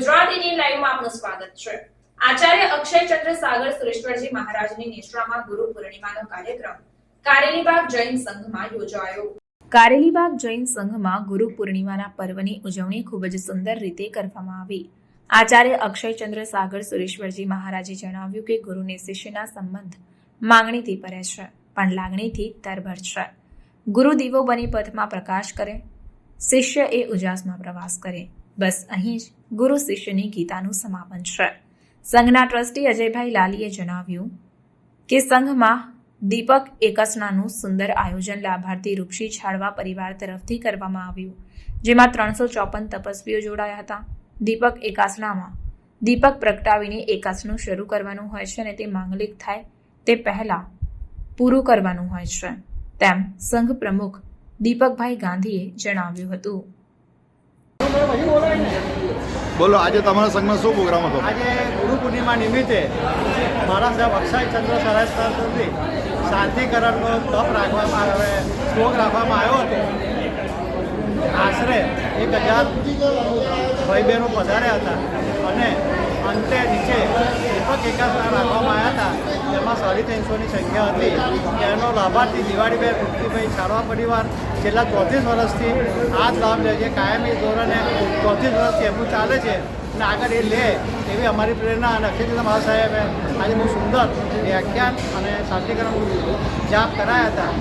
TV લાઈવમાં આપનું સ્વાગત છે. આચાર્ય અક્ષયચંદ્ર સાગર સુરેશ્વરજી મહારાજની નિશ્રામાં ગુરુ પૂર્ણિમાનો કાર્યક્રમ કારેલીબાગ જૈન સંઘમાં યોજાયો. કારેલીબાગ જૈન સંઘમાં ગુરુ પૂર્ણિમાના પર્વની ઉજવણી ખૂબ જ સુંદર રીતે કરવામાં આવી. આચાર્ય અક્ષયચંદ્ર સાગર સુરેશ્વરજી મહારાજે જણાવ્યું કે ગુરુને શિષ્યના સંબંધ માંગણીથી પરે છે, પણ લાગણીથી તરભર છે. ગુરુ દીવો બની પથમાં પ્રકાશ કરે, શિષ્ય એ ઉજાસમાં પ્રવાસ કરે. બસ અહીં જ ગુરુ શિષ્યની ગીતાનું સમાપન છે. સંઘના ટ્રસ્ટી અજયભાઈ લાલીએ જણાવ્યું કે સંઘમાં દીપક એકસનાનું સુંદર આયોજન લાભાર્થી રૂપસી છાડવા પરિવાર તરફથી કરવામાં આવ્યું, જેમાં ત્રણસો ચોપન તપસ્વીઓ જોડાયા હતા. દીપક એકાસનામાં દીપક પ્રગટાવીને એકાસનું શરૂ કરવાનું હોય છે અને તે માંગલિક થાય તે પહેલા પૂરું કરવાનું હોય છે, તેમ સંઘ પ્રમુખ દીપકભાઈ ગાંધીએ જણાવ્યું હતું. બોલો, આજે તમારા સંઘમાં શું પ્રોગ્રામ હતો? આજે ગુરુ પૂર્ણિમા નિમિત્તે મારા સાહેબ અક્ષયચંદ્ર સરસ્વતી શાંતિકરણનો તપ રાખવામાં આવે શ્લોક રાખવામાં આવ્યો હતો. આશરે એક હજાર ભાઈ બહેનો પધાર્યા હતા. અને અંતે નીચે દીપક એકાસના રાખવામાં આવ્યા સાડી ત્રણસોની સંખ્યા હતી. તેનો લાભાર્થી દિવાળીબેન રૂપજીભાઈ છાડવા પરિવાર છેલ્લા ચોત્રીસ વર્ષથી આ જ લાભ લે છે. કાયમી ધોરણે ચોત્રીસ વર્ષથી એમનું ચાલે છે અને આગળ એ લે એવી અમારી પ્રેરણા અને અક્ષયચંદ્ર મહાસાહેબે આજે બહુ સુંદર વ્યાખ્યાન અને શાંતિકરણ જાપ કરાયા હતા.